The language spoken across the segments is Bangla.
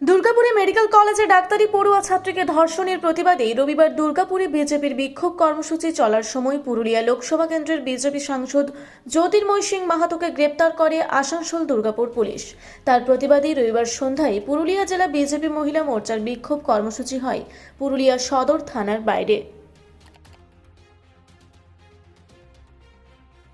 দুর্গাপুরে মেডিকেল কলেজে ডাক্তারি পড়ুয়া ছাত্রীকে ধর্ষণের প্রতিবাদে রবিবার দুর্গাপুরে বিজেপির বিক্ষোভ কর্মসূচি চলার সময় পুরুলিয়া লোকসভা কেন্দ্রের বিজেপি সাংসদ জ্যোতির্ময় সিং মাহাতোকে গ্রেপ্তার করে আসানসোল দুর্গাপুর পুলিশ। তার প্রতিবাদে রবিবার সন্ধ্যায় পুরুলিয়া জেলা বিজেপি মহিলা মোর্চার বিক্ষোভ কর্মসূচি হয় পুরুলিয়া সদর থানার বাইরে।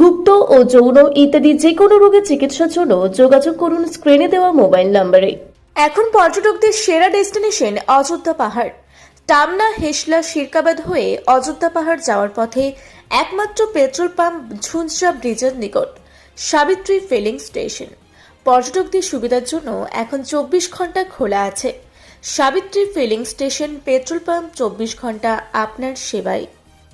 গুপ্ত ও যৌন ইত্যাদি যে কোনো রোগের চিকিৎসার জন্য যোগাযোগ করুন স্ক্রিনে দেওয়া মোবাইল নম্বরে এখন পর্যটকদের সেরা ডেস্টিনেশন অযোধ্যা পাহাড়। টামনা, হেসলা, শিরকাবাদ হয়ে অযোধ্যা পাহাড় যাওয়ার পথে একমাত্র পেট্রোল পাম্প ঝুনঝা ব্রিজের নিকট, সাবিত্রী ফিলিং স্টেশন। পর্যটকদের সুবিধার জন্য এখন চব্বিশ ঘণ্টা খোলা আছে। Savitri filling station petrol pump চব্বিশ ঘণ্টা আপনার সেবায়।